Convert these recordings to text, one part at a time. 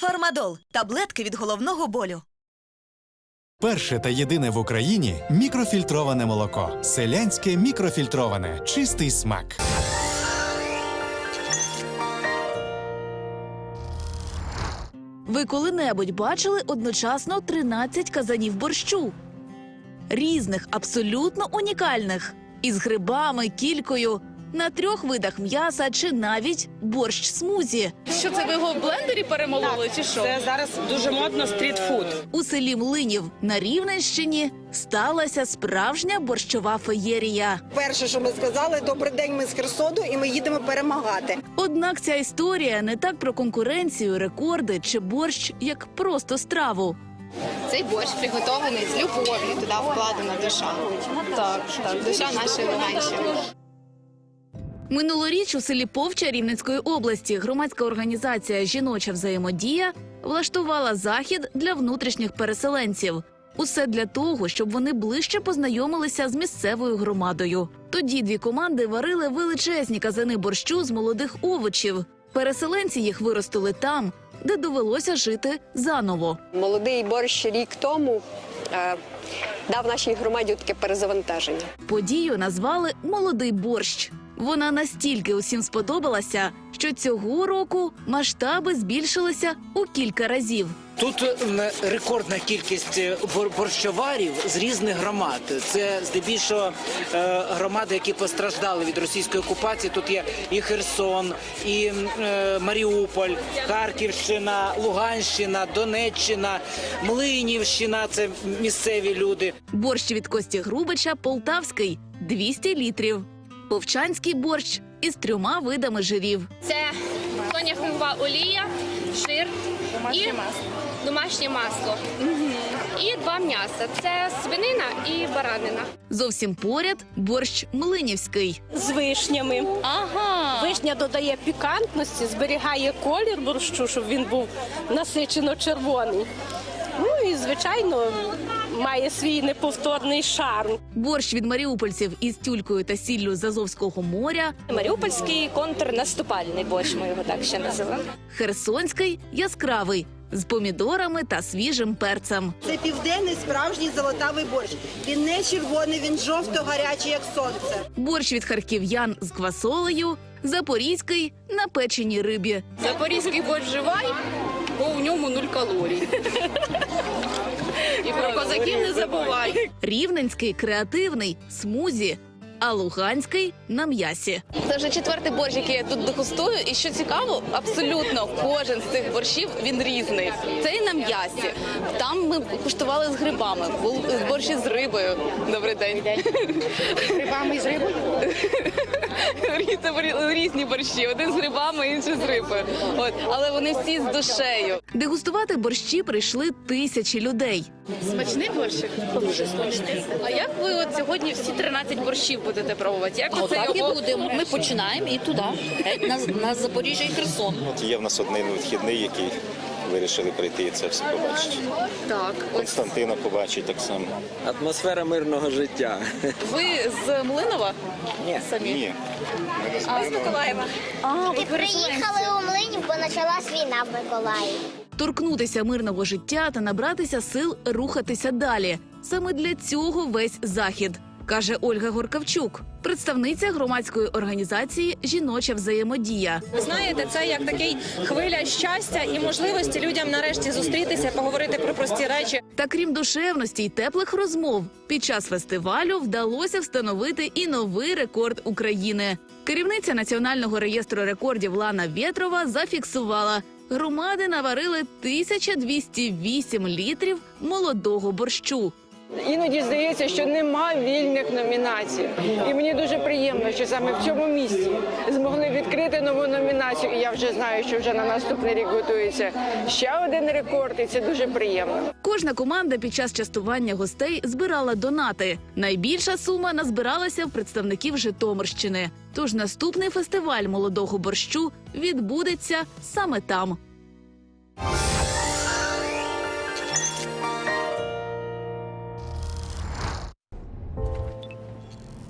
Фармадол таблетки від головного болю. Перше та єдине в Україні мікрофільтроване молоко. Селянське мікрофільтроване. Чистий смак. Ви коли-небудь бачили одночасно 13 казанів борщу? Різних, абсолютно унікальних, із грибами, кількою, на трьох видах м'яса чи навіть борщ смузі. Що це ви його в блендері перемололи чи що? Це зараз дуже модно стрітфуд. У селі Млинів на Рівненщині сталася справжня борщова феєрія. Перше, що ми сказали, добрий день, ми з Херсону, і ми їдемо перемагати. Однак ця історія не так про конкуренцію, рекорди чи борщ, як просто страву. Цей борщ приготований з любов'ю, туди вкладена душа. Так, так, душа нашої Луганщини. Минулоріч у селі Повча Рівненської області громадська організація Жіноча взаємодія влаштувала захід для внутрішніх переселенців. Усе для того, щоб вони ближче познайомилися з місцевою громадою. Тоді дві команди варили величезні казани борщу з молодих овочів. Переселенці їх виростили там, де довелося жити заново. Молодий борщ рік тому е, дав нашій громаді таке перезавантаження. Подію назвали Молодий борщ. Вона настільки усім сподобалася, що цього року масштаби збільшилися у кілька разів. Тут м, рекордна кількість е, борщоварів з різних громад. Це здебільшого е, громади, які постраждали від російської окупації. Тут є і Херсон, і е, Маріуполь, Харківщина, Луганщина, Донеччина, Млинівщина. Це місцеві люди. Борщ від Кості Грубича Полтавський 200 літрів. Повчанський борщ із трьома видами жирів. Це соняхова олія, жир і домашнє масло. І два м'яса. Це свинина і баранина. Зовсім поряд борщ Млинівський. з вишнями. Ага. Вишня додає пікантності, зберігає колір борщу, щоб він був насичено червоний. Ну і звичайно має свій неповторний шарм. Борщ від маріупольців із тюлькою та сіллю з Азовського моря. Маріупольський контрнаступальний борщ, ми його так ще називаємо. Херсонський яскравий з помідорами та свіжим перцем. Це південний справжній золотавий борщ. Він не червоний, він жовто-гарячий, як сонце. Борщ від харків'ян з квасолею, запорізький на печеній рибі. Запорізький борщ живай, бо в ньому нуль калорій. І про козаків не забувай. Рівненський креативний смузі, а луганський на м'ясі. Це вже четвертий борщ, який я тут дегустую. І що цікаво, абсолютно кожен з цих борщів він різний. Цей на м'ясі. Там ми куштували з грибами, був борщ з рибою. Добрий день. Грибами і з рибою? Це різні борщі. Один з грибами, інший з рибою. От, але вони всі з душею. Дегустувати борщі прийшли тисячі людей. Смачний борщик? Дуже смачний. А як ви от сьогодні всі 13 борщів будете пробувати? Як це його... будемо. Ми починаємо і туди, на, на Запоріжжя і Херсон. От є в нас один вихідний, який вирішили прийти і це все побачити. Так, ось Константина побачить так само. Атмосфера мирного життя. ви з Млинова? Ні. Самі? Ні. А, з Миколаєва. А, ви Приїхали у Млинів, бо почалась війна в Миколаєві. Торкнутися мирного життя та набратися сил рухатися далі. Саме для цього весь захід, каже Ольга Горкавчук, представниця громадської організації Жіноча взаємодія. Ви знаєте, це як такий хвиля щастя і можливості людям нарешті зустрітися, поговорити про прості речі. Та крім душевності й теплих розмов, під час фестивалю вдалося встановити і новий рекорд України. Керівниця національного реєстру рекордів Лана Вєтрова зафіксувала. Громади наварили 1208 літрів молодого борщу. Іноді здається, що нема вільних номінацій. І мені дуже приємно, що саме в цьому місці змогли відкрити нову номінацію. І я вже знаю, що вже на наступний рік готується ще один рекорд, і це дуже приємно. Кожна команда під час частування гостей збирала донати. Найбільша сума назбиралася в представників Житомирщини. Тож наступний фестиваль молодого борщу відбудеться саме там.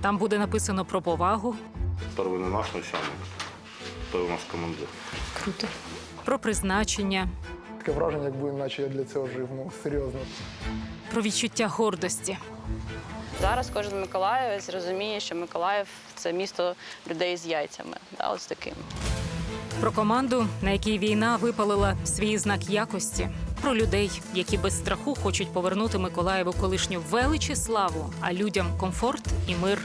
Там буде написано про повагу, Перший не наш начальник, той у нас командир. про призначення, Таке враження, якби наче я для цього жив. Ну серйозно. про відчуття гордості. Зараз кожен миколаївець розуміє, що Миколаїв це місто людей з яйцями. Да, ось таким. Про команду, на якій війна випалила свій знак якості, про людей, які без страху хочуть повернути Миколаєву колишню велич і славу, а людям комфорт і мир.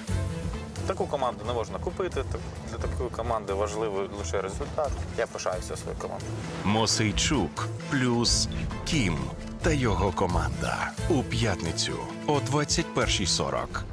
Таку команду не можна купити. так- Для такої команди важливий лише результат. Я пишаюся своєю командою. Мосейчук плюс Кім та його команда у п'ятницю о 21.40.